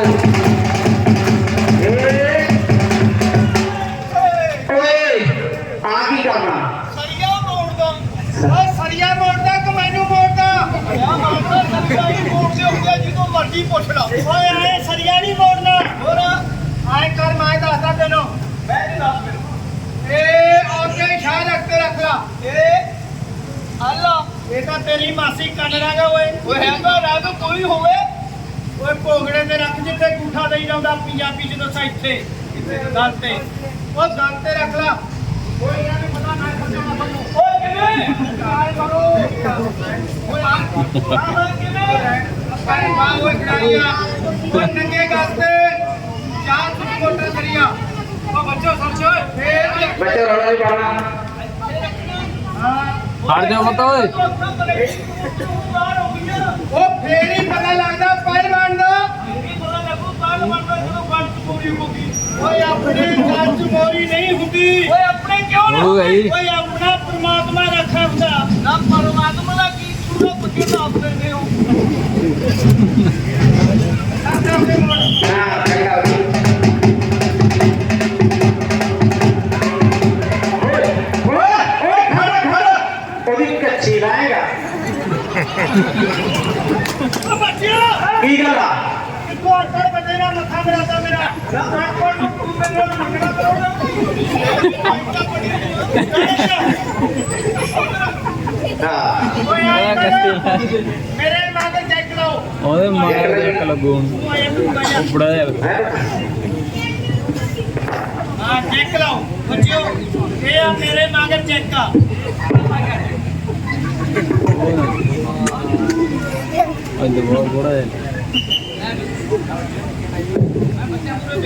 ਓਏ ਜਾਂਦਾ ਪੰਜਾਬੀ ਚ ਦੱਸਾਂ ਇੱਥੇ। ਗੱਲ ਤੇ। ਉਹ ਗੱਲ ਤੇ ਰੱਖ ਲਾ। ਓਏ ਇਹਨਾਂ ਨੂੰ ਪਤਾ ਨਾ ਸਮਝਾਉਣਾ ਸਾਨੂੰ। ਓਏ ਕਿਵੇਂ? ਕਾਲ ਕਰੋ। ਓਏ ਆ ਕਿਵੇਂ? ਆਪਣੇ ਮਾਂ ਓਏ ਖੜਾਈਆਂ ਓਏ ਨੰਗੇ ਗੱਲ ਤੇ। ਚਾਰ ਸੁਪੋਟਰ ਕਰੀਆਂ ਓ ਬੱਚੋ ਸਮਝੋ ਫੇਰ ਬੱਚੇ ਰੌਲਾ ਨਹੀਂ ਪਾਉਣਾ। ਹਾਂ। ਹਟ ਜਾ ਮਤ ਓਏ। ਉਹ ਫੇਰ ਹੀ ਪਤਾ ਲੱਗਦਾ ਪਹਿਲਵਾਨ ਦਾ ਓਏ ਆਪਣੇ ਕੱਚ ਮੋਰੀ ਨਹੀਂ ਹੁੰਦੀ। ਓਏ ਆਪਣੇ ਕਿਉਂ ਨਾ ਹੋ ਗਈ। ਓਏ ਆਪਣਾ ਪ੍ਰਮਾਤਮਾ ਰੱਖਾ ਹੁੰਦਾ ਨਾ ਪਰਮਾਤਮਾ ਦਾ ਕੀ ਚੂੜਾ ਪੱਕੇ ਦਾ ਆਪਣੇ ਨੇ ਹੋ? ਨਾ ਚੰਗਾ ਵੀ ਉਹਦੇ ਮਾਰ ਦੇ ਲੱਗੂ ਹੁਣ ਤੂੰ ਆਇਆ ਤੂੰ ਆਇਆ ਉਪੜਾ ਜਾ ਹਾਂ ਚੈੱਕ ਲਾਓ ਬੱਚਿਓ ਇਹ ਆ ਮੇਰੇ ਮਗਰ ਚੈੱਕ ਆ ਅੰਦਰ ਬਹੁਤ ਬੜਾ ਹੈ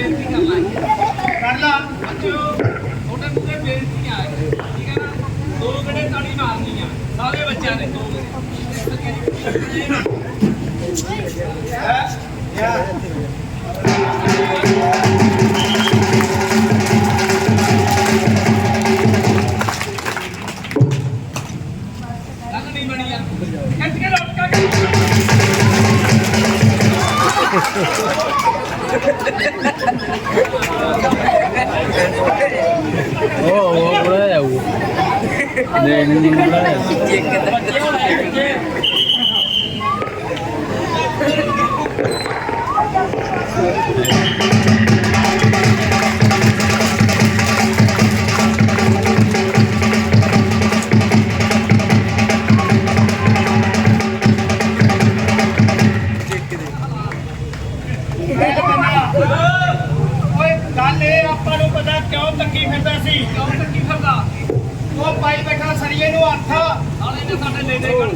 ਕਰ ਲਾ ਬੱਚਿਓ ਛੋਟੇ ਮੂਰੇ ਬੇਇੱਜ਼ਤੀ ਆ ਠੀਕ ਹੈ ਨਾ ਦੋ ਗੜੇ ਤਾੜੀ ਮਾਰਨੀ ਆ ਸਾਰੇ ਬੱਚਿਆਂ ਨੇ ਦੋ ਨਹੀਂ ਉਹ ਉਹ ਬੜਾ ਹੈ ਉਹ ਦੇਖ ਨਹੀਂ ਪਾਈ ਬੈਠਾ ਸਰੀਏ ਨੂੰ ਹੱਥ। ਸਾਲੇ ਨੇ ਸਾਡੇ ਲੈ ਲੈ ਕੱਢ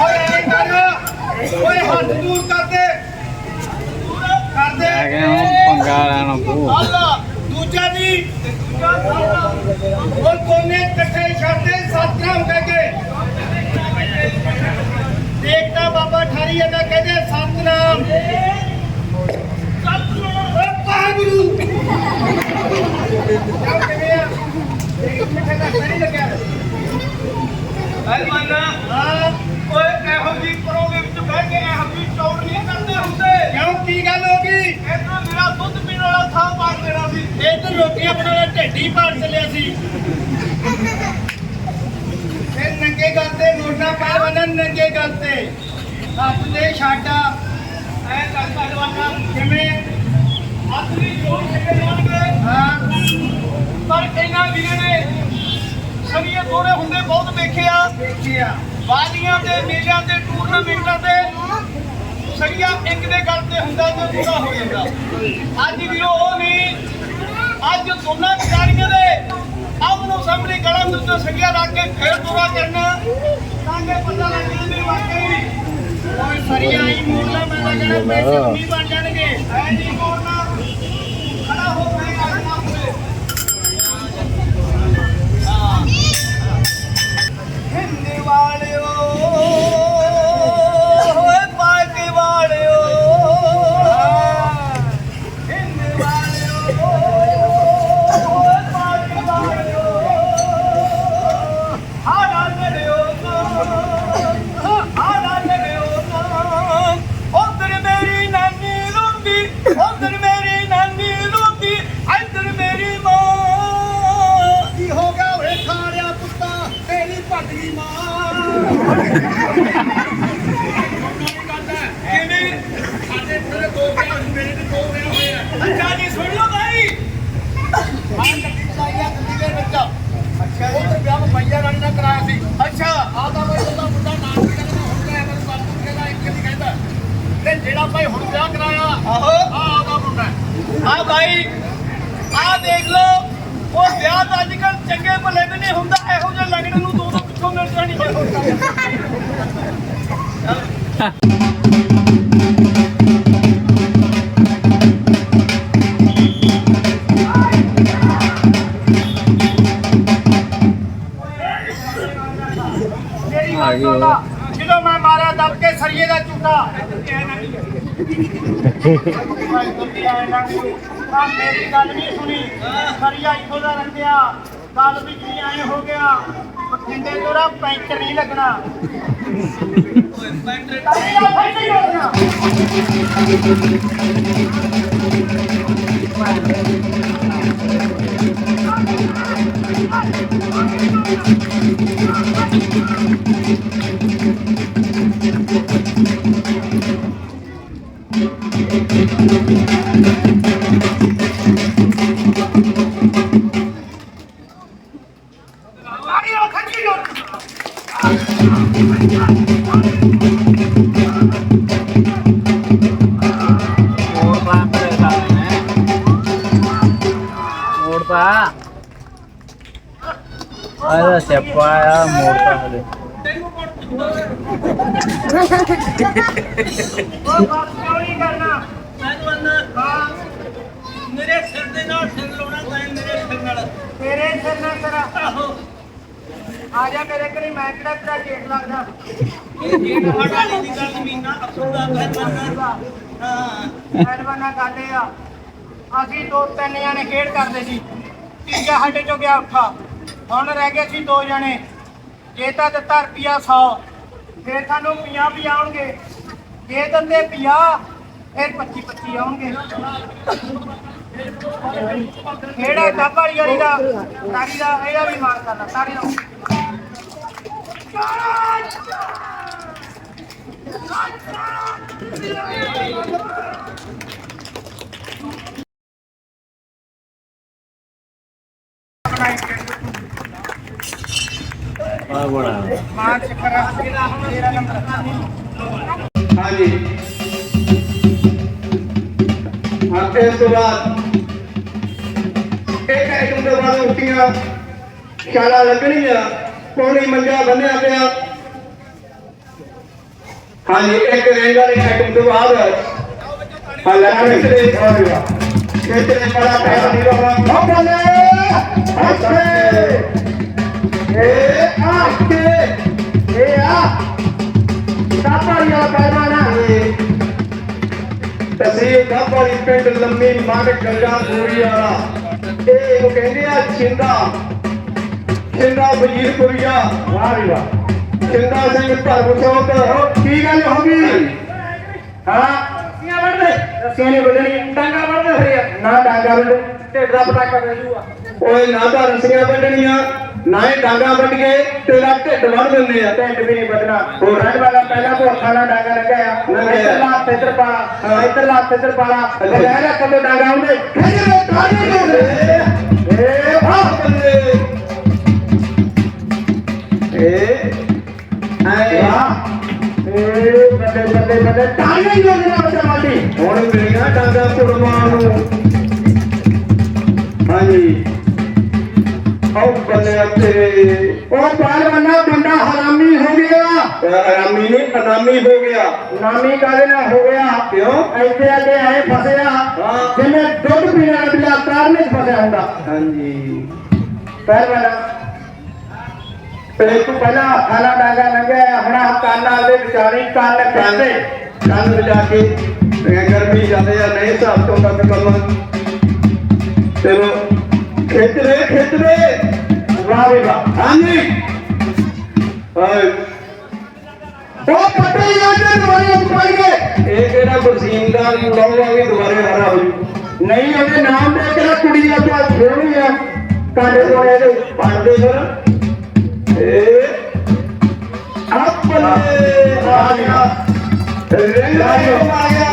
ਓਏ ਐ ਕਰ। ਓਏ ਹੱਥ ਦੂਰ ਕਰ ਦੇ। ਕਰ ਦੇ। ਆ ਗਿਆ ਪੰਗਾ ਲੈਣਾ ਪਊ। ਅੱਲਾ ਦੂਜਾ ਤੇ ਦੂਜਾ ਸਾਲਾ ਉਹ ਕੋਨੇ ਇਕੱਠੇ ਛੱਡਦੇ ਸਤਨਾਮ ਕਹਿ ਕੇ ਦੇਖਦਾ ਬਾਬਾ ਠਾਰੀ ਇਹਦਾ ਕਹਿੰਦੇ ਸਤਨਾਮ ਸਤਨਾਮ ਵਾਹਿਗੁਰੂ। ਕਿਵੇਂ ਆ? ਇੱਕ ਹਾਂ ਓਏ ਇਹੋ ਜੀ ਕਰੋਗੇ ਵਿੱਚ ਬਹਿ ਕੇ ਇਹੋ ਜੀ ਚੌੜ ਨਹੀਂ ਕਰਦੇ ਹੁੰਦੇ ਕਿਉਂ? ਕੀ ਗੱਲ ਹੋ ਗਈ? ਇਧਰ ਮੇਰਾ ਦੁੱਧ ਪੀਣ ਵਾਲਾ ਥਾਂ ਮਾਰ ਦੇਣਾ ਸੀ ਇਧਰ ਰੋਟੀਆਂ ਬਣਾਉਣਾ ਵਾਲਾ ਪਾੜ ਚੱਲਿਆ ਸੀ। ਫਿਰ ਨੰਗੇ ਗੱਲ ਤੇ ਪਾ ਬੰਨਣ ਨੰਗੇ ਗੱਲ ਹੱਥ ਦੇ ਛਾਡਾ ਐ ਕਰ ਪਹਿਲਵਾਨਾ ਕਿਵੇਂ? ਹੱਥ ਦੀ ਜੋੜ ਲਾਉਣਗੇ ਹਾਂ ਪਰ ਇਹਨਾਂ ਵੀਰਾਂ ਨੇ ਸਰੀਏ ਥੋੜੇ ਹੁੰਦੇ ਬਹੁਤ ਵੇਖਿਆ। ਵੇਖਿਆ। ਵਾਦੀਆਂ ਦੇ ਮੇਲਿਆਂ ਦੇ ਟੂਰਨਾਮੈਂਟਾਂ ਤੇ ਸਰੀਆ ਇੱਕ ਦੇ ਗੱਲ ਤੇ ਹੁੰਦਾ ਤੇ ਪੂਰਾ ਹੋ ਜਾਂਦਾ। ਅੱਜ ਵੀਰੋ ਉਹ ਨਹੀਂ ਅੱਜ ਦੋਨਾਂ ਖਿਡਾਰੀਆਂ ਦੇ ਆਮਨੋ ਸਾਹਮਣੇ ਗਲਾਂ ਦੇ ਉੱਤੇ ਸਰੀਆ ਰੱਖ ਕੇ ਫੇਰ ਪੂਰਾ ਕਰਨਾ। ਤਾਂ ਕਿ ਪਤਾ ਲੱਗ ਜਾਵੇ ਵੀ। ਵਾਕਈ ਓਏ ਸਰੀਆ ਹੀ ਮੋੜਨਾ ਮੈਂ ਤਾਂ ਕਹਿਣਾ ਪੈਸੇ ਉਨੀ ਬਣ ਜਾਣਗੇ। ਐ ਨਹੀਂ ਮੋੜਨਾ। ਹਿੰਦੀ ਜਿਹੜਾ ਭਾਈ ਹੁਣ ਵਿਆਹ ਕਰਾਇਆ ਆਹੋ ਆਹ ਉਹਦਾ ਮੁੰਡਾ ਆ ਭਾਈ ਆਹ ਦੇਖ ਲਓ, ਉਹ ਵਿਆਹ ਤਾਂ ਅੱਜ ਕੱਲ ਚੰਗੇ ਭਲੇ ਵੀ ਨਹੀਂ ਹੁੰਦਾ, ਇਹੋ ਜਿਹਾ ਲੰਗੜੇ ਜਦੋਂ ਮੈਂ ਮਾਰਿਆ, ਦੱਬ ਕੇ ਸਰੀਏ ਦਾ ਝੂਟਾ। ਆ ਮੇਰੀ ਗੱਲ ਨਹੀਂ ਸੁਣੀ। ਸਰੀਆ ਇੱਥੋਂ ਦਾ ਰੰਗਿਆ। ਗੱਲ ਵਿੱਚ ਨਹੀਂ ਆਏ ਹੋ ਗਿਆ। ਬਠਿੰਡੇ ਤੋਰਾ ਪੈਂਚਰ ਨਹੀਂ ਲੱਗਣਾ। ਓਏ ਪੈਂਚਰ ਨਹੀਂ ਲੱਗਣਾ ਆੜੀ ਆਇਆ ਸਿਆਪਾ ਆ ਮੋੜ ਪਾ ਹਲੇ। ਉਹ ਬਾਤ ਕਿਉਂ ਨਹੀਂ ਕਰਨਾ? ਮੈਂ ਤੁਹਾਨੂੰ ਹਾਂ ਮੇਰੇ ਸਿਰ ਦੇ ਨਾਲ ਸਿਰ ਲਾਉਣਾ ਤਾਂ ਮੇਰੇ ਸਿਰ ਨਾਲ। ਤੇਰੇ ਸਿਰ ਨਾਲ ਤੇਰਾ ਆਹੋ। ਆ ਜਾ ਮੇਰੇ ਘਰੇ ਮੈਂ ਕਿਹੜਾ ਤੇਰਾ ਲੱਗਦਾ? ਇਹ ਦੀ ਗੱਲ ਅਸੂ ਦਾ ਹਾਂ। ਕਰਦੇ ਆ ਅਸੀਂ ਦੋ ਤਿੰਨ ਜਣੇ ਖੇਡ ਕਰਦੇ ਸੀ। ਤੀਜਾ ਸਾਡੇ ਚੋਂ ਗਿਆ ਉੱਠਾ ਹੁਣ ਰਹਿ ਗਏ ਸੀ ਦੋ ਜਣੇ। ਜੇ ਤਾਂ ਦਿੱਤਾ ਰੁਪਿਆ 100 ਫਿਰ ਤੁਹਾਨੂੰ 50 ਵੀ ਆਉਣਗੇ। ਜੇ ਦਿੰਦੇ 50 ਫਿਰ 25 25 ਆਉਣਗੇ। ਕਿਹੜਾ ਕਾਪਾੜੀ ਵਾਲੀ ਦਾ? ਤਾਰੀ ਦਾ, ਇਹਦਾ ਵੀ ਮਾਰ ਕਰਨਾ ਤਾਰੀ ਦਾ। ਆ ਬੜਾ ਮਾਰ ਚੱਕਰ ਤੇਰਾ ਨੰਬਰ ਹਾਂਜੀ। ਇਸ ਤੋਂ ਬਾਅਦ ਇੱਕ ਆਈਟਮ ਤੋਂ ਬਾਅਦ ਉੱਠੀਆਂ ਸ਼ਾਲਾ ਲੱਗਣੀਆਂ ਪੌਣੀ ਮੰਜਾ ਬੰਨਿਆ ਪਿਆ। ਹਾਂਜੀ, ਇੱਕ ਰੇਂਜ ਵਾਲੀ ਆਈਟਮ ਤੋਂ ਬਾਅਦ ਹਾਂ ਲੱਗਣੇ ਤੇ ਹੋਵੇਗਾ ਕਿਤੇ ਬੜਾ ਪੈਸਾ ਨਹੀਂ ਰੋਣਾ ਹੱਥਲੇ ਹੱਥਲੇ ਇਹ ਤਸਰੀਰ ਕਾਪੜੀ ਪਿੰਡ ਲੰਮੀ ਮੰਗ ਗੰਗਾ ਪੂਰੀ ਵਾਲਾ ਇਹ ਉਹ ਕਹਿੰਦੇ ਆ ਛਿੰਦਾ ਛਿੰਦਾ ਵਜੀਰਪੁਰੀਆ ਵਾਹ ਵੀ ਵਾਹ ਛਿੰਦਾ ਸਿੰਘ ਭਰਮਸੋਤ ਕੀ ਗੱਲ ਹੋ ਗਈ ਹਾਂ ਰੱਸੀਆਂ ਵੜਦੇ ਰੱਸੀਆਂ ਨਹੀਂ ਵੱਢਣੀ ਡਾਂਗਾ ਵੜਦੇ ਫਿਰ ਨਾ ਡਾਂਗਾ ਵੱਢ ਢਿੱਡ ਦਾ ਪਟਾਕਾ ਵੇਜੂਗਾ ਓਏ ਨਾ ਤਾਂ ਰੱਸੀਆਂ ਵੱਢਣੀਆਂ ਨਾ ਹੀ ਡਾਂਗਾ ਵੱਢ ਕੇ ਤੇਰਾ ਢਿੱਡ ਵੱਢ ਦਿੰਦੇ ਆ। ਢਿੱਡ ਵੀ ਨਹੀਂ ਵੱਢਣਾ। ਹੋਰ ਰਹਿਣ ਵਾਲਾ ਪਹਿਲਾਂ ਭੋਖਾ ਨਾਲ ਡਾਂਗਾ ਲੱਗਿਆ ਇੱਧਰ ਲਾ ਇੱਧਰ ਪਾ। ਇੱਧਰ ਲਾ ਇੱਧਰ ਪਾ। ਲਾ ਲੈ ਕਦੋਂ ਡਾਂਗਾ ਆਉਂਦੇ ਖਿੱਚ ਲੈ ਡਾਂਗੇ ਦੇ ਏ। ਆ ਬੰਦੇ ਏ। ਆਏ ਏ। ਬੱਦੇ ਬੱਦੇ ਬੱਦੇ ਡਾਂਗੇ ਹੀ ਜੋੜਨਾ ਬੱਚਾ ਮਾਟੀ ਹੁਣ ਮਿਲੀਆਂ ਡਾਂਗਾ ਕੁੜਮਾਨ ਨੂੰ। ਹਾਂਜੀ। ਆਉ ਬੰਦੇ ਤੇਰੇ ਉਹ ਪਹਿਲਵਾਨਾ ਬੰਦਾ ਹਰਾਮੀ ਹੋ ਗਿਆ। ਹਰਾਮੀ ਨਹੀਂ ਹਰਾਮੀ ਹੋ ਗਿਆ। ਨਾਮੀ ਕਾਹਦੇ ਨਾਲ ਹੋ ਗਿਆ? ਕਿਉਂ? ਇੱਥੇ ਆ ਕੇ ਆਏ ਫਸਿਆ। ਜਿਵੇਂ ਦੁੱਧ ਪੀਣ ਵਾਲਾ ਬਿਲਾ ਕਾਰਨੇ 'ਚ ਫਸਿਆ ਹੁੰਦਾ। ਹਾਂਜੀ। ਪਹਿਲਵਾਨਾ ਤੇ ਤੂੰ ਪਹਿਲਾਂ ਖਾਣਾ ਡਾਂਗਾ ਲੰਘਿਆ ਹੁਣ ਆਹ ਕੰਨ ਆਲੇ ਵਿਚਾਰੀ ਕੰਨ ਕਹਿੰਦੇ ਕੰਨ ਵਜਾ ਕੇ। ਗਰਮੀ ਜਾਂਦੇ ਆ ਨਹੀਂ ਹਿਸਾਬ ਤੋਂ ਤੱਕ ਕੰਮ ਚਲੋ। ਖਿੱਚ ਲੈ ਖਿੱਚ ਲੈ ਵਾਹ ਵੀ ਹਾਂਜੀ ਉਹ ਪੱਟੇ ਜਾਂਦੇ ਦੁਬਾਰੇ ਉੱਪਰ ਗਏ ਇਹ ਕਿਹੜਾ ਬਰਸੀਨ ਦਾ ਮੁੰਡਾ ਵੀ ਦੁਬਾਰੇ ਹਰਾ ਹੋ ਜੂ ਨਹੀਂ ਉਹਦੇ ਨਾਮ ਤੇ ਕਿਹੜਾ ਕੁੜੀ ਦਾ ਤਾਂ ਥੋੜੀ ਆ। ਕਾਂਡੇ ਤੋਂ ਇਹਦੇ ਪੜਦੇ ਫਿਰ। ਇਹ ਆ ਆ ਗਿਆ ਰਿੰਗ ਆ ਗਿਆ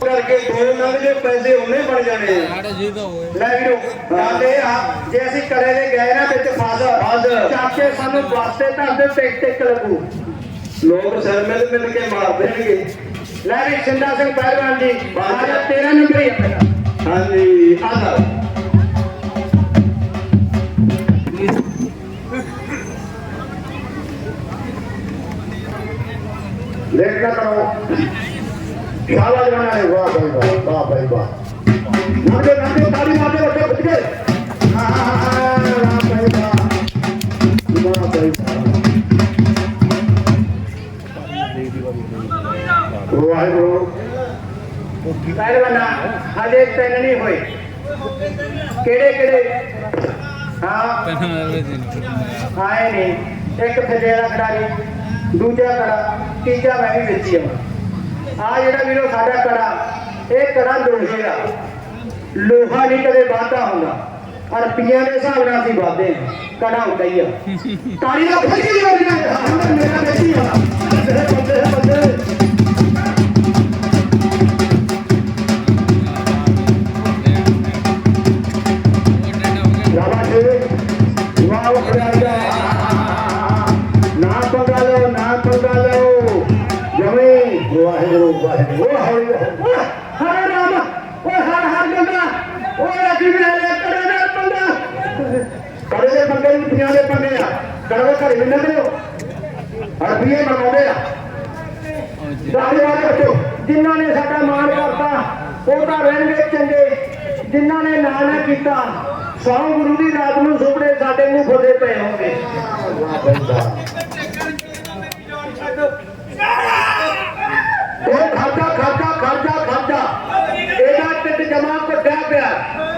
ਕਰਕੇ ਦੋ ਨੰਗ ਦੇ ਪੈਸੇ ਉਹਨੇ ਬਣ ਜਾਣੇ ਲੈ ਵੀਰੋ ਗੱਲ ਇਹ ਆ। ਜੇ ਅਸੀਂ ਕਰੇ ਦੇ ਗਏ ਨਾ ਵਿੱਚ ਫਸ ਫਸ। ਚੱਕ ਕੇ ਸਾਨੂੰ ਵਾਸਤੇ ਧਰਦੇ ਟਿਕ ਟਿਕ ਲੱਗੂ। ਲੋਕ ਸਿਰ ਮਿਲ ਮਿਲ ਕੇ ਮਾਰ ਦੇਣਗੇ। ਲੈ ਵੀ ਸਿੰਦਾ ਸਿੰਘ ਪਹਿਲਵਾਨ ਜੀ ਆਜਾ ਤੇਰਾ ਨੰਬਰ ਹੀ ਆ ਮੇਰਾ ਹਾਂਜੀ ਆਦਾ ਲੇਟ ਨਾ ਕਰੋ। ਸ਼ਾਬਾਸ਼ ਬਣਾ ਹੈ ਵਾਹ ਭਾਈ ਵਾਹ ਵਾਹ ਭਾਈ ਵਾਹ। ਨਾਦੇ ਨਾਦੇ ਤਾੜੀ ਮਾਰਦੇ ਬੱਚੇ ਬੁੱਝ ਗਏ ਹਾਂ ਹਾਂ ਹਾਂ ਵਾਹ ਭਾਈ ਵਾਹ ਵਾਹ ਭਾਈ ਵਾਹ ਵਾਹਿਗੁਰੂ ਪਹਿਲਵਾਨਾ ਹਜੇ ਤਿੰਨ ਨਹੀਂ ਹੋਏ ਕਿਹੜੇ ਇਹ ਕੜਾ ਲੋਹੇ ਦਾ। ਲੋਹਾ ਨਹੀਂ ਕਦੇ ਵਾਧਾ ਹੁੰਦਾ। ਔਰ ਰੁਪਈਆਂ ਦੇ ਹਿਸਾਬ ਨਾਲ ਅਸੀਂ ਵਾਧੇ ਹਾਂ ਕੜਾ ਹੁੰਦਾ ਹੀ ਆ। ਤਾੜੀ ਦਾ ਫੱਕੀ ਦੀ ਵਾਰੀ ਨਾਲ ਮੇਰਾ ਬੇਟੀ ਆ। ਬੰਦੇ ਬੰਦੇ ਬੰਦੇ ਸ਼ਾਬਾਸ਼ ਲਓ, ਨਾ ਪੰਗਾ ਲਓ। ਜਮੇ। ਵਾਹਿਗੁਰੂ ਵਾਹਿਗੁਰੂ ਉਹ ਹੌਲੀ ਹਰੇ ਰਾਮ ਓਏ ਹਰ ਹਰ ਗੰਗਾ ਓਏ ਰੱਖੀ ਮੇਰੇ ਕੜੇ ਦਾ ਪੰਗਾ ਕੜੇ ਦੇ ਦੇ ਪੰਗੇ ਆ। ਕੜੇ ਘਰੇ ਵੀ ਨਿਕਲਿਓ ਅਰਬੀਏ ਬਣਾਉਂਦੇ ਆ। ਦਾਦੇ ਵਾਲੇ ਜਿਨ੍ਹਾਂ ਨੇ ਸਾਡਾ ਮਾਣ ਕਰਤਾ, ਉਹ ਤਾਂ ਰਹਿਣਗੇ ਚੰਗੇ। ਜਿਨ੍ਹਾਂ ਨੇ ਨਾ ਨਾ ਕੀਤਾ, ਸੌ ਗੁਰੂ ਦੀ ਰਾਤ ਨੂੰ ਸੁਪਨੇ ਸਾਡੇ ਨੂੰ ਫਦੇ ਪਏ ਹੋਣਗੇ। ਇਹ ਖਰਚਾ ਖਰਚਾ ਖਰਚਾ ਖਰਚਾ। ਇਹਦਾ ਟਿੱਟ ਜਮਾ ਕੱਢਿਆ ਪਿਆ।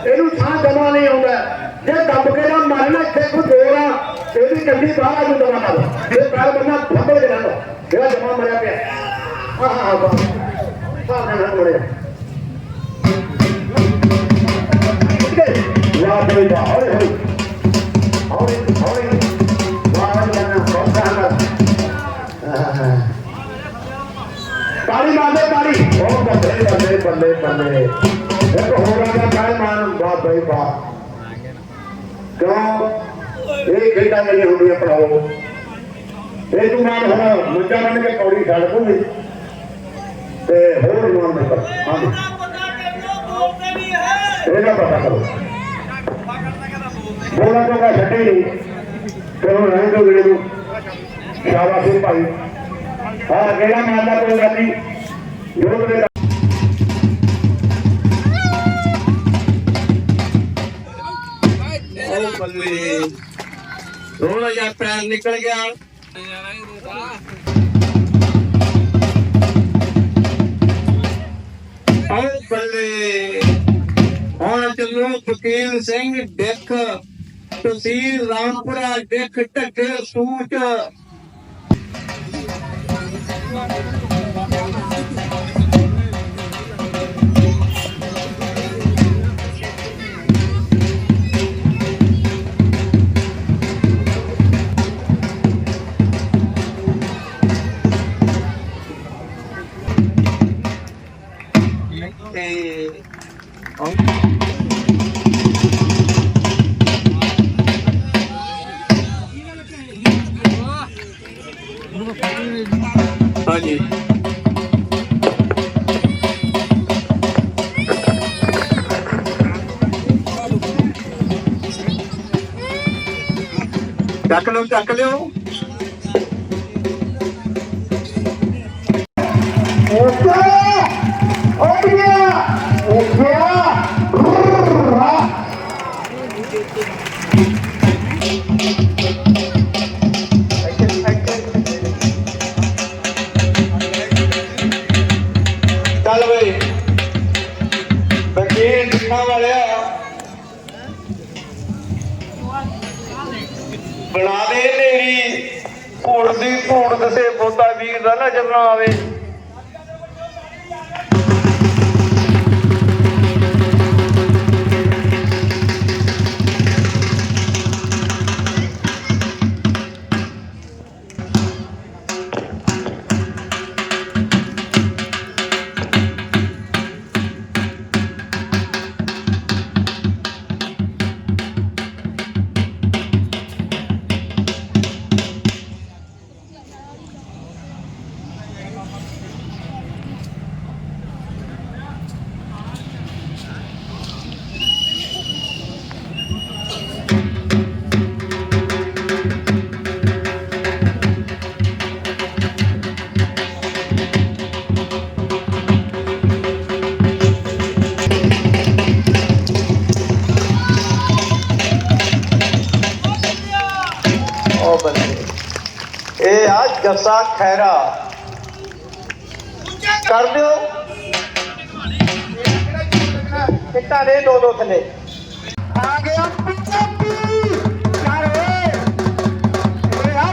ਇਹਨੂੰ ਥਾਂ ਜਮਾ ਨਹੀਂ ਆਉਂਦਾ। ਜੇ ਦੱਬ ਕੇ ਨਾ ਮਾਰਨਾ ਇੱਥੇ ਕੋਈ ਦੋਰਾ ਇਹਦੀ ਕੰਡੀ ਬਾਹਰ ਆ ਜੂ ਦਵਾ ਕਰ ਇਹ ਕਾਲ ਬੰਦਾ ਫੱਬਲ ਕੇ ਰਹਿੰਦਾ ਜਿਹੜਾ ਜਮਾ ਮਰਿਆ ਪਿਆ। ਆਹ ਆਹ ਬਾਹ ਸਾਹਮਣੇ ਨਾਲ ਮਰਿਆ। ਵਾਹ ਬਈ ਵਾਹ। ਹੌਲੀ ਹੌਲੀ। ਹੌਲੀ ਹੌਲੀ। ਵਾਹ ਜਾਨਾ ਬਹੁਤ ਸਾਹਮਣੇ ਤਾੜੀ ਮਾਰਦੇ ਤਾੜੀ। ਉਹ ਬੱਲੇ ਬੱਲੇ ਬੱਲੇ ਬੱਲੇ ਇੱਕ ਹੋਰ ਆ ਗਿਆ ਕਾਲ ਮਾਨ ਵਾਹ ਬਈ, ਵਾਹ। ਕਿਉਂ ਇਹ ਖੇਡਾਂ ਜਿਹੜੀਆਂ ਹੁੰਦੀਆਂ ਪੜਾਓ ਇਹ ਤੂੰ ਮਾਨ ਹੁਣ ਮੁੰਡਾ ਬਣ ਕੇ ਕੌੜੀ ਛੱਡ ਦੂੰਗੀ। ਤੇ ਹੋਰ ਮਾਨ ਨਹੀਂ ਕਰ ਹਾਂ ਇਹਦਾ ਪਤਾ ਕਰੋ। ਬੋਲਾਂ ਤੋਂ ਛੱਡੇ ਨਹੀਂ। ਤੇ ਹੁਣ ਰਹਿਣ ਦੋ ਵੀਰੇ ਨੂੰ। ਸ਼ਾਬਾਸ਼ ਭਾਈ। ਹਾਂ ਕਿਹੜਾ ਮਾਰਦਾ ਕੋਈ ਗੱਲ ਨਹੀਂ। ਜੋ ਬੱਲੇ। ਥੋੜਾ ਜਿਹਾ ਪੈਰ ਨਿਕਲ ਗਿਆ। ਉਹ ਬੱਲੇ। ਹੁਣ ਚੱਲੋ ਫਕੀਰ ਸਿੰਘ ਡਿੱਖ। ਤਹਿਸੀਲ ਰਾਮਪੁਰਾ ਡਿੱਖ ਢੱਕੇ ਸੂਚ। ਤੇ ਹਾਂਜੀ ਚੱਕ ਲਓ ਚੱਕ ਲਿਓ।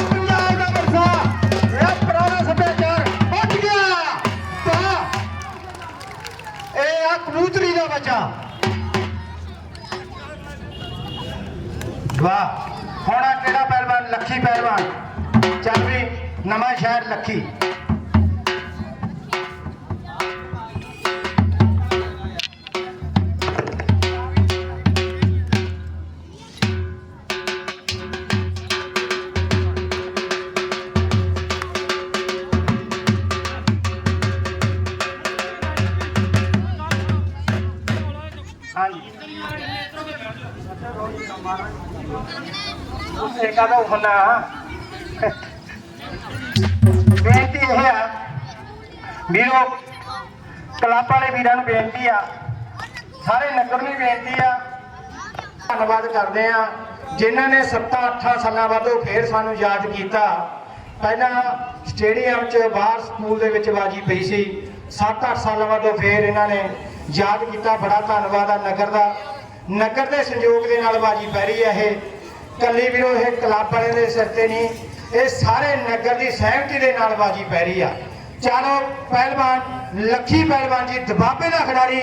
ਪੰਜਾਬ ਦਾ ਵਰਸਾ ਇਹ ਪੁਰਾਣਾ ਸੱਭਿਆਚਾਰ ਉੱਠ ਗਿਆ ਤਾਂ ਇਹ ਆ ਕਬੂਤਰੀ ਦਾ ਬੱਚਾ ਵਾਹ ਹੁਣ ਆ ਕਿਹੜਾ ਪਹਿਲਵਾਨ ਲੱਖੀ ਪਹਿਲਵਾਨ ਚੱਲ ਵੀ ਨਵਾਂ ਸ਼ਹਿਰ ਲੱਖੀ। ਹਾਂਜੀ। ਉਸੇ ਕਦੋਂ ਬੇਨਤੀ ਇਹ ਆ ਵੀਰੋ, ਕਲੱਬ ਵਾਲੇ ਵੀਰਾਂ ਨੂੰ ਬੇਨਤੀ ਆ, ਸਾਰੇ ਨਗਰ ਨੂੰ ਬੇਨਤੀ ਆ, ਧੰਨਵਾਦ ਕਰਦੇ ਆ, ਜਿਨ੍ਹਾਂ ਨੇ 7-8 ਸਾਲਾਂ ਬਾਅਦੋਂ ਫੇਰ ਸਾਨੂੰ ਯਾਦ ਕੀਤਾ। ਪਹਿਲਾਂ ਸਟੇਡੀਅਮ 'ਚ ਬਾਹਰ ਸਕੂਲ ਦੇ ਵਿੱਚ ਬਾਜੀ ਪਈ ਸੀ। 7-8 ਸਾਲਾਂ ਬਾਅਦੋਂ ਫੇਰ ਇਹਨਾਂ ਨੇ ਯਾਦ ਕੀਤਾ। ਬੜਾ ਧੰਨਵਾਦ ਆ ਨਗਰ ਦਾ। ਨਗਰ ਦੇ ਸੰਯੋਗ ਦੇ ਨਾਲ ਬਾਜੀ ਪੈ ਰਹੀ ਹੈ ਇਹ। ਕੱਲੀ ਵੀਰੋ, ਇਹ ਕਲੱਬ ਵਾਲੇ ਦੇ ਸਿਰ ਤੇ ਨਹੀਂ। ਇਹ ਸਾਰੇ ਨਗਰ ਦੀ ਸਹਿਮਤੀ ਦੇ ਨਾਲ ਬਾਜੀ ਪੈ ਰਹੀ ਆ। ਚਲੋ, ਪਹਿਲਵਾਨ, ਲੱਖੀ ਪਹਿਲਵਾਨ ਜੀ, ਦਬਾਬੇ ਦਾ ਖਿਡਾਰੀ।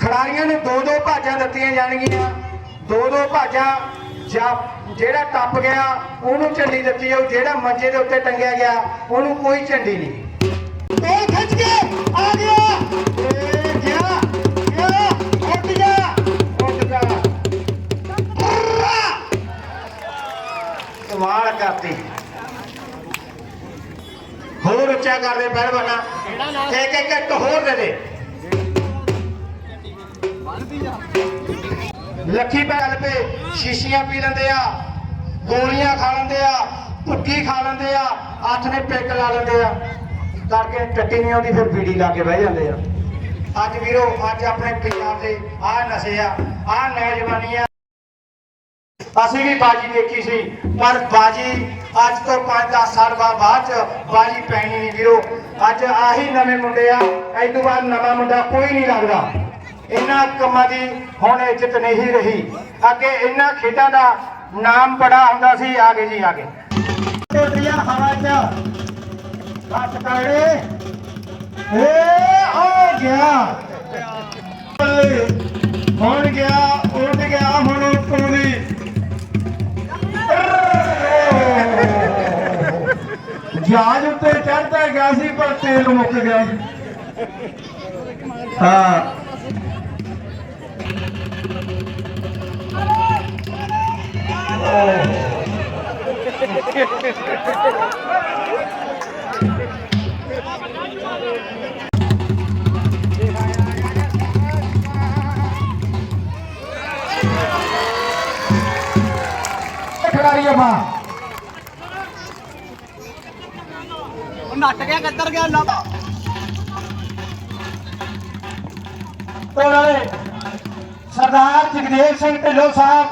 ਖਿਡਾਰੀਆਂ ਨੂੰ ਦੋ ਦੋ ਭਾਜਾਂ ਦਿੱਤੀਆਂ ਜਾਣਗੀਆਂ। ਦੋ ਦੋ ਭਾਜਾਂ ਜਾਂ ਜਿਹੜਾ ਟੱਪ ਗਿਆ, ਉਹਨੂੰ ਝੰਡੀ ਦਿੱਤੀ ਜਾਊ। ਜਿਹੜਾ ਮੰਜੇ ਦੇ ਉੱਤੇ ਟੰਗਿਆ ਗਿਆ, ਉਹਨੂੰ ਕੋਈ ਝੰਡੀ ਨਹੀਂ। ਉਹ ਖਿੱਚ ਕੇ ਹੋਰ ਕਰਦੇ ਪਹਿਲਵਾਨਾ ਇੱਕ ਇੱਕ ਇੱਕ ਹੋਰ ਦੇ ਦੇ। ਲੱਖੀ ਪੈਲ ਪੇ ਸ਼ੀਸ਼ੀਆਂ ਪੀ ਲੈਂਦੇ ਆ, ਗੋਲੀਆਂ ਖਾ ਲੈਂਦੇ ਆ, ਭੁੱਕੀ ਖਾ ਲੈਂਦੇ ਆ ਅੱਠ ਨੇ ਪਿੱਕ ਲਾ ਲੈਂਦੇ ਆ। ਕਰਕੇ ਟੱਟੀ ਨਹੀਂ ਆਉਂਦੀ, ਫਿਰ ਬੀੜੀ ਲਾ ਕੇ ਬਹਿ ਜਾਂਦੇ ਆ। ਅੱਜ ਵੀਰੋ, ਅੱਜ ਆਪਣੇ ਪੰਜਾਬ ਦੇ ਆਹ ਨਸ਼ੇ ਆ ਆਹ ਨੌਜਵਾਨੀ ਆ ਅਸੀਂ ਵੀ ਬਾਜੀ ਦੇਖੀ ਸੀ, ਪਰ ਬਾਜੀ ਅੱਜ ਤੋਂ 5-10 ਸਾਲ ਬਾਅਦ ਬਾਜੀ ਪੈਣੀ ਨਹੀਂ ਵੀਰੋ। ਅੱਜ ਆਹੀ ਨਵੇਂ ਮੁੰਡੇ ਆ ਤੋਂ ਬਾਅਦ ਨਵਾਂ ਮੁੰਡਾ ਕੋਈ ਨਹੀਂ ਲੱਗਦਾ। ਇਹਨਾਂ ਕੰਮਾਂ ਦੀ ਹੁਣ ਇੱਜ਼ਤ ਨਹੀਂ ਰਹੀ। ਅੱਗੇ ਇਹਨਾਂ ਖੇਡਾਂ ਦਾ ਨਾਮ ਬੜਾ ਹੁੰਦਾ ਸੀ ਆਗੇ ਜੀ ਆਗੇ। ਟੋਟੀਆਂ ਹਵਾ ਚ। ਹੱਥ ਕਾੜੇ ਏ ਆ ਗਿਆ। ਹੁਣ ਗਿਆ। ਜਹਾਜ਼ ਉੱਤੇ ਚੜਦਾ ਗਿਆ ਸੀ ਪਰ ਤੇਲ ਮੁੱਕ ਗਿਆ ਸੀ ਹਾਂ ਖਿਡਾਰੀ ਆਪਾਂ ਨੱਟ ਗਿਆ, ਕਿੱਧਰ ਗਿਆ ਲੱਭ ਤੋਂ ਸਰਦਾਰ ਜਗਦੇਵ ਸਿੰਘ ਢਿੱਲੋਂ ਸਾਹਿਬ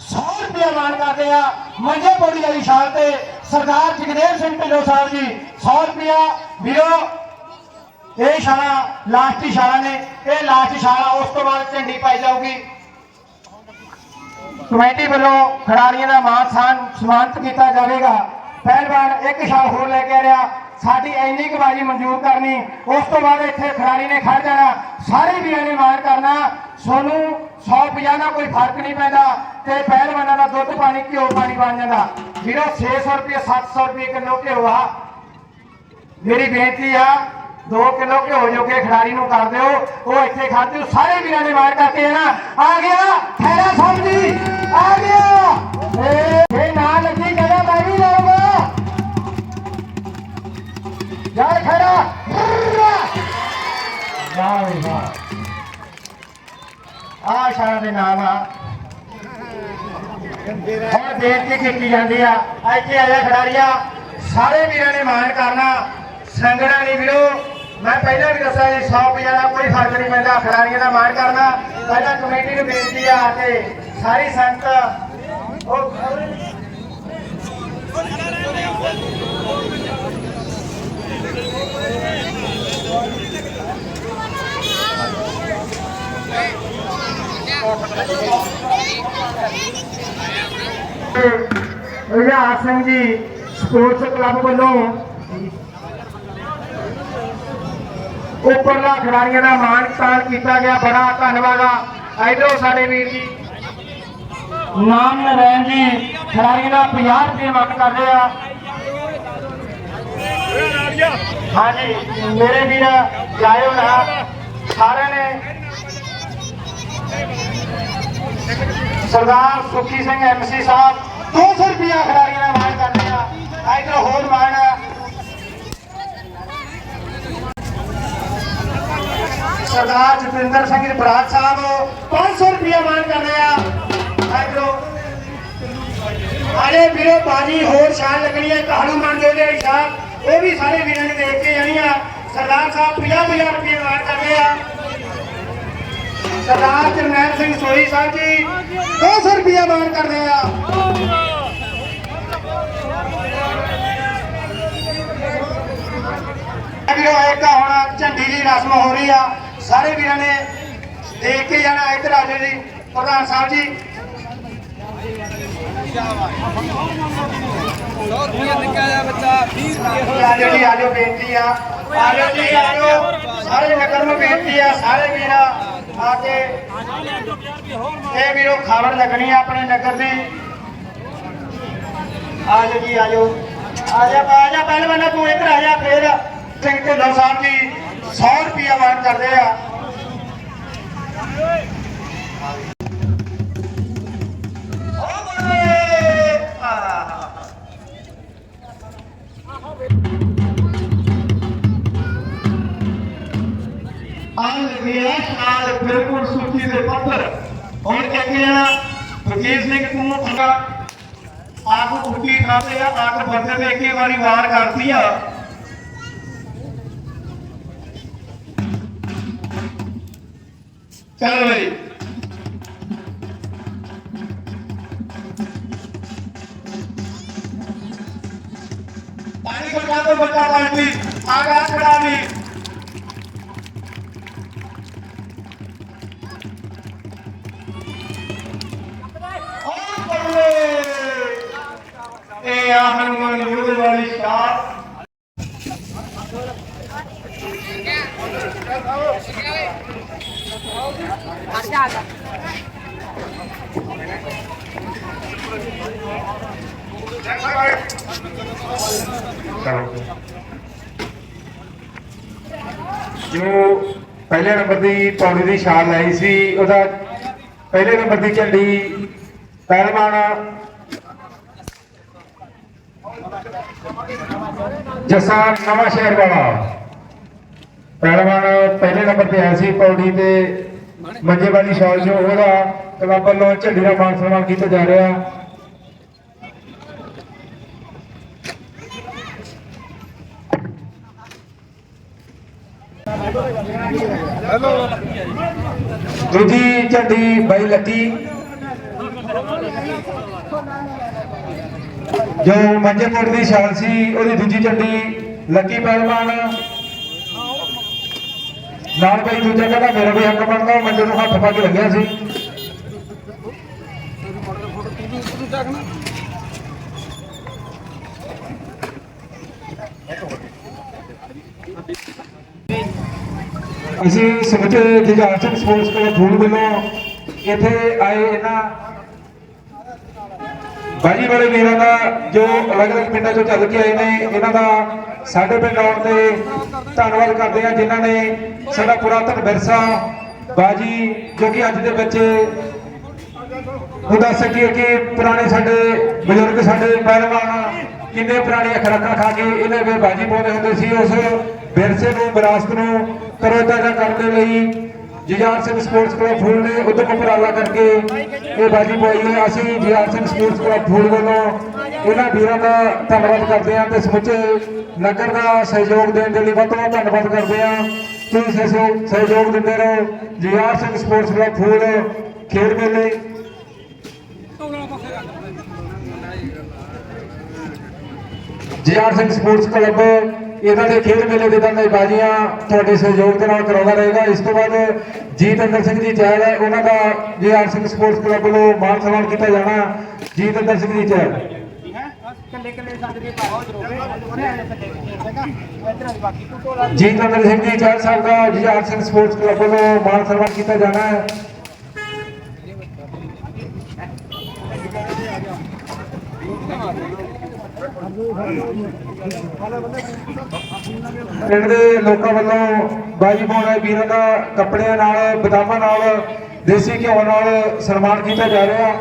100 ਰੁਪਏ ਮਾਨ ਕਰਦੇ ਆ, ਮੰਜੇ ਪੌੜੀ ਵਾਲੀ ਸ਼ਾਲ ਤੇ ਸਰਦਾਰ ਜਗਦੇਵ ਸਿੰਘ ਢਿੱਲੋਂ ਸਾਹਿਬ ਜੀ 100 ਰੁਪਿਆ ਵੀਰੋ, ਇਹ ਸ਼ਾਲਾ ਲਾਸਟ ਹੀ ਨੇ, ਇਹ ਲਾਸਟ ਸ਼ਾਲਾ ਉਸ ਤੋਂ ਬਾਅਦ ਝੰਡੀ ਪਾਈ ਜਾਊਗੀ। ਕਮੇਟੀ ਵੱਲੋਂ ਖਿਡਾਰੀਆਂ ਦਾ ਮਾਨ ਸਾਨ ਸਨਮਾਨਿਤ ਕੀਤਾ ਜਾਵੇਗਾ। ਪਹਿਲਵਾਨ ਇੱਕ ਸ਼ਾਲ ਹੋਰ ਲੈ ਕੇ ਰਿਹਾ। ਸਾਡੀ ਇੰਨੀ ਕੁ ਮਨਜ਼ੂਰ ਕਰਨੀ, ਉਸ ਤੋਂ ਬਾਅਦ ਇੱਥੇ ਖਿਡਾਰੀ ਨੇ ਖੜ ਜਾਣਾ, ਸਾਰੇ ਵੀਰਾਂ ਨੇ ਮਾਨ ਕਰਨਾ। ਸੋਨੂੰ 150 ਦਾ ਕੋਈ ਫ਼ਰਕ ਨਹੀਂ ਪੈਂਦਾ ਤੇ ਪਹਿਲਵਾਨਾਂ ਦਾ ਦੁੱਧ ਪਾਣੀ, ਘਿਓ ਪਾਣੀ ਬਣ ਜਾਂਦਾ। ਵੀਰੋ 600 ਰੁਪਏ 700 ਰੁਪਏ ਕਿਲੋ ਘਿਓ ਆ। ਮੇਰੀ ਬੇਨਤੀ ਆ 2 ਕਿਲੋ ਘਿਓ ਜੋਗੇ ਖਿਡਾਰੀ ਨੂੰ ਕਰ ਦਿਓ। ਉਹ ਇੱਥੇ ਖਾਤੇ ਸਾਰੇ ਵੀਰਾਂ ਨੇ ਮਾਰ ਕਰਕੇ ਜਾਣਾ ਆ ਗਿਆ ਖੈਰਾ ਸਾਹਿਬ ਜੀ, ਆ ਗਿਆ। ਯਾਰ ਵਾਹ ਵੀ ਵਾਹ ਆ ਸ਼ਾਨ ਦੇ ਨਾਮ ਆ। ਹੁਣ ਬੇਨਤੀ ਕੀਤੀ ਜਾਂਦੀ ਆ। ਇੱਥੇ ਆਇਆ ਖਿਡਾਰੀਆ। ਸਾਰੇ ਵੀਰਾਂ ਨੇ ਮਾਣ ਕਰਨਾ। ਸੰਗਣਾ ਨਹੀਂ ਵੀਰੋ ਮੈਂ ਪਹਿਲਾਂ ਵੀ ਦੱਸਿਆ ਜੀ 100 ਦਾ ਕੋਈ ਫ਼ਰਕ ਨਹੀਂ ਪੈਂਦਾ। ਖਿਡਾਰੀਆਂ ਦਾ ਮਾਣ ਕਰਨਾ। ਪਹਿਲਾਂ ਕਮੇਟੀ ਨੂੰ ਬੇਨਤੀ ਆ ਕਿ ਸਾਰੀ ਸੰਗਤ ਉਹ ਰੁਝਾਨ ਸਿੰਘ ਜੀ ਸਪੋਰਟਸ ਕਲੱਬ ਵੱਲੋਂ ਉੱਪਰਲਾ ਖਿਡਾਰੀਆਂ ਦਾ ਮਾਣ ਤਾਲ ਕੀਤਾ ਗਿਆ। ਬੜਾ ਧੰਨਵਾਦ ਆ। ਇਧਰੋਂ ਸਾਡੇ ਵੀਰ ਜੀ। ਨਾਮ ਨਰੈਣ ਜੀ ਖਿਡਾਰੀਆਂ ਦਾ 50 ਰੁਪਏ ਵਕਤ ਕਰ ਰਹੇ ਆ। ਹਾਂਜੀ, ਮੇਰੇ ਵੀਰ, ਜਾਇਓ ਨਾ। ਸਾਰਿਆਂ ਨੇ ਸਰਦਾਰ ਸੁਖੀ ਸਿੰਘ ਐਮਸੀ ਸਾਹਿਬ 200 ਰੁਪਿਆ ਖਿਡਾਰੀਆਂ ਦਾ ਮਾਣ ਕਰਦੇ ਆ। ਇਧਰ ਹੋਰ ਮਾਣ ਸਰਦਾਰ ਜਤਿੰਦਰ ਸਿੰਘ ਬਰਾੜ ਸਾਹਿਬ 500 ਰੁਪਿਆ ਮਾਣ ਕਰਦੇ ਆ। ਇਧਰੋਂ ਆਲੇ ਵੀਰੋ ਬਾਜੀ, ਹੋਰ ਸ਼ਾਨ ਲੱਗਣੀ ਹੈ ਕਹਾਣੂ ਮੰਨ ਜੋ ਦੇ ਸਾਹਿਬ ਉਹ ਵੀ ਸਾਰੇ ਵੀਰਾਂ ਨੇ ਦੇਖ ਕੇ ਜਾਣੀਆਂ ਸਰਦਾਰ ਸਾਹਿਬ 50 50 ਰੁਪਏ ਮਾਰ ਕਰਦੇ ਆ ਸਰਦਾਰ ਜਰਨੈਲ ਸਿੰਘ ਸੋਹੀ ਸਾਹਿਬ ਜੀ। 200 ਰੁਪਏ ਮਾਰ ਕਰਦੇ ਆ। ਵੀਰੋ, ਇੱਕ ਹੁਣ ਝੰਡੀ ਦੀ ਰਸਮ ਹੋ ਰਹੀ ਆ। ਸਾਰੇ ਵੀਰਾਂ ਨੇ ਦੇਖ ਕੇ ਜਾਣਾ ਇੱਧਰ ਆ ਜੀ। ਪ੍ਰਧਾਨ ਸਾਹਿਬ ਜੀ। ਆ ਜਾਓ ਜੀ, ਆ ਜਾਓ, ਬੇਨਤੀ ਆ। ਆ ਜੀ, ਆ ਸਾਰੇ ਨਗਰ ਨੂੰ ਬੇਨਤੀ ਆ, ਸਾਰੇ ਵੀਰਾਂ। ਆ ਇਹ ਵੀਰੋ ਖਬਰ ਲੱਗਣੀ ਆ ਆਪਣੇ ਨਗਰ ਦੀ। ਆ ਜਾਓ ਜੀ, ਆ ਜਾਓ। ਆ ਜਾ ਬੰਦਾ ਤੂੰ ਇੱਧਰ ਆ ਫੇਰ। ਸਿੰਘ ਢਿੱਲੋਂ ਸਾਹਿਬ ਜੀ 100 ਰੁਪਿਆ ਵਾਰ ਕਰਦੇ ਆ। ਆਲ ਨਾਲ ਬਿਲਕੁਲ ਸੁੱਚੀ ਦੇ ਪੱਥਰ। ਹੁਣ ਕਹਿੰਦੇ ਆ ਫਕੀਰ ਸਿੰਘ ਤੂੰ ਠਗਾ ਆਪ ਉੱਚੀ ਖਾਤੇ ਆ, ਆਪ ਬੰਦੇ ਨੇ ਇੱਕੇ ਵਾਰੀ ਵਾਰ ਕਰਦੀ ਆ। ਚੱਲ ਬਈ। ਪਾਣੀ ਕੋਟਾ ਤੋਂ ਬੱਚਾ ਪਾਣੀ ਆਗਾ ਖੜਾ ਇਹ ਹਨੂਮਾਨ ਯੁੱਧ ਵਾਲੀ ਸ਼ਾਟ ਜੋ ਪਹਿਲੇ ਨੰਬਰ ਦੀ ਪੌੜੀ ਦੀ ਛਾਲ ਲਾਈ ਸੀ, ਉਹਦਾ ਪਹਿਲੇ ਨੰਬਰ ਦੀ ਝੰਡੀ ਪਹਿਲਵਾਨ ਜੱਸਾ ਨਵਾਂ ਸ਼ਹਿਰ ਵਾਲਾ। ਪਹਿਲਵਾਨ ਪਹਿਲੇ ਨੰਬਰ ਤੇ ਆਇਆ ਸੀ ਪੌੜੀ ਤੇ ਮੰਜੇ ਵਾਲੀ ਛਾਲ ਜੋ ਉਹਦਾ ਕਲੱਬ ਵੱਲੋਂ ਝੰਡੀ ਦਾ ਮਾਨ ਸਨਮਾਨ ਕੀਤਾ ਜਾ ਰਿਹਾ। ਦੂਜੀ ਝੰਡੀ ਬਾਈ ਲੱਕੀ। ਜੋ ਮੰਜੇਪੁਰ ਦੀ ਛਾਲ ਸੀ, ਉਹਦੀ ਦੂਜੀ ਝੰਡੀ ਲੱਕੀ ਪਹਿਲਵਾਨ। ਨਾਲ ਬਾਈ ਦੂਜਾ ਕਹਿੰਦਾ ਮੇਰਾ ਵੀ ਹੱਕ ਬਣਦਾ ਮੰਜੇ ਨੂੰ ਹੱਥ ਪਾ ਕੇ ਲੱਗਿਆ ਸੀ। ਅਸੀਂ ਸਮੁੱਚੇ ਜੁਝਾਰ ਸਪੋਰਟਸ ਕਲੱਬ ਫੂਲ ਵੱਲੋਂ ਇੱਥੇ ਆਏ ਇਹਨਾਂ ਬਾਜੀ ਵਾਲੇ ਵੀਰਾਂ ਦਾ ਜੋ ਅਲੱਗ-ਅਲੱਗ ਪਿੰਡਾਂ ਚੋਂ ਚੱਲ ਕੇ ਆਏ ਨੇ, ਇਹਨਾਂ ਦਾ ਸਾਡੇ ਪਿੰਡ ਆਉਣ ਤੇ ਧੰਨਵਾਦ ਕਰਦੇ ਹਾਂ ਜਿਨ੍ਹਾਂ ਨੇ ਸਾਡਾ ਪੁਰਾਤਨ ਵਿਰਸਾ ਬਾਜੀ, ਜੋ ਕਿ ਅੱਜ ਦੇ ਬੱਚੇ ਉਹ ਦੱਸ ਸਕੀਏ ਕਿ ਪੁਰਾਣੇ ਸਾਡੇ ਬਜ਼ੁਰਗ, ਸਾਡੇ ਪਹਿਲਵਾਨ ਕਿੰਨੇ ਪੁਰਾਣੇ ਖੁਰਾਕਾਂ ਖਾ ਕੇ ਇਹਨਾਂ ਦੇ ਬਾਜੀ ਪਾਉਂਦੇ ਹੁੰਦੇ ਸੀ, ਉਸ ਵਿਰਸੇ ਨੂੰ, ਵਿਰਾਸਤ ਨੂੰ ਕਰੋ ਤਾਜ਼ਾ ਕਰਨ ਦੇ ਲਈ ਜੁਝਾਰ ਸਿੰਘ ਸਪੋਰਟਸ ਕਲੱਬ ਫੂਲ ਨੇ ਉਦਮ ਉਪਰਾਲਾ ਕਰਕੇ ਇਹ ਬਾਜੀ ਪਾਈ ਹੈ। ਅਸੀਂ ਜੁਝਾਰ ਸਿੰਘ ਸਪੋਰਟਸ ਕਲੱਬ ਫੂਲ ਵੱਲੋਂ ਇਹਨਾਂ ਵੀਰਾਂ ਦਾ ਧੰਨਵਾਦ ਕਰਦੇ ਹਾਂ ਤੇ ਸਮੁੱਚੇ ਨਗਰ ਦਾ ਸਹਿਯੋਗ ਦੇਣ ਦੇ ਲਈ ਵੱਧ ਤੋਂ ਵੱਧ ਧੰਨਵਾਦ ਕਰਦੇ ਹਾਂ। ਤੁਸੀਂ ਸਹਿਯੋਗ ਦਿੰਦੇ ਰਹੋ। ਜੁਝਾਰ ਸਿੰਘ ਸਪੋਰਟਸ ਕਲੱਬ ਫੂਲ ਖੇਡ ਮੇਲੇ। ਜੀਆਰ ਸਿੰਘ ਸਪੋਰਟਸ ਕਲੱਬ ਇਹਨਾਂ ਦੇ ਖੇਡ ਮੇਲੇ ਦੇ ਦੰਦੇ ਬਾਜ਼ੀਆਂ ਤੁਹਾਡੇ ਸਹਿਯੋਗ ਦੇ ਨਾਲ ਕਰਾਉਂਦਾ ਰਹੇਗਾ। ਇਸ ਤੋਂ ਬਾਅਦ ਜੀਤ ਸਿੰਘ ਜੀ ਚਹਿਲ ਹੈ। ਉਹਨਾਂ ਦਾ ਜੀਆਰ ਸਿੰਘ ਸਪੋਰਟਸ ਕਲੱਬ ਵੱਲੋਂ ਮਾਨ ਸਨਮਾਨ ਕੀਤਾ ਜਾਣਾ ਜੀਤ ਅੰਦਰ ਸਿੰਘ ਜੀ ਚਹਿਲ। ਕੱਲੇ ਕੱਲੇ ਜੀਤਿੰਦਰ ਸਿੰਘ ਜੀ ਚਾਰ ਸਾਹਿਬ ਦਾ ਜੁਝਾਰ ਸਿੰਘ ਸਪੋਰਟਸ ਕਲੱਬ ਵੱਲੋਂ ਮਾਨ ਸਨਮਾਨ ਕੀਤਾ ਜਾਣਾ ਹੈ। ਪਿੰਡ ਦੇ ਲੋਕਾਂ ਵੱਲੋਂ ਬਾਜੀ ਪਾਉਣ ਵੀਰਾਂ ਦਾ ਕੱਪੜਿਆਂ ਨਾਲ, ਬਦਾਮਾਂ ਨਾਲ, ਦੇਸੀ ਘਿਓ ਨਾਲ ਸਨਮਾਨ ਕੀਤਾ ਜਾ ਰਿਹਾ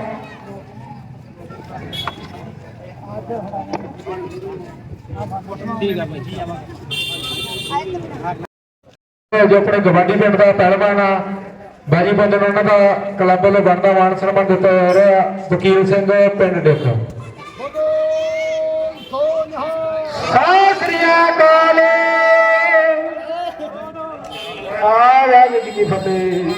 ਜੋ ਆਪਣੇ ਗਵਾਂਢੀ ਪਿੰਡ ਦਾ ਪਹਿਲਵਾਨ ਆ, ਬਾਜੀ ਬੰਦਨ ਉਹਨਾਂ ਦਾ ਕਲੱਬ ਵੱਲੋਂ ਬਣਦਾ ਮਾਨ ਸਨਮਾਨ ਦਿੱਤਾ ਜਾ ਰਿਹਾ ਵਕੀਲ ਸਿੰਘ, ਪਿੰਡ ਡਿੱਕ ਸਤਿ ਸ੍ਰੀ ਅਕਾਲ ਆ ਜੀ ਕੀ ਫਤਿਹ।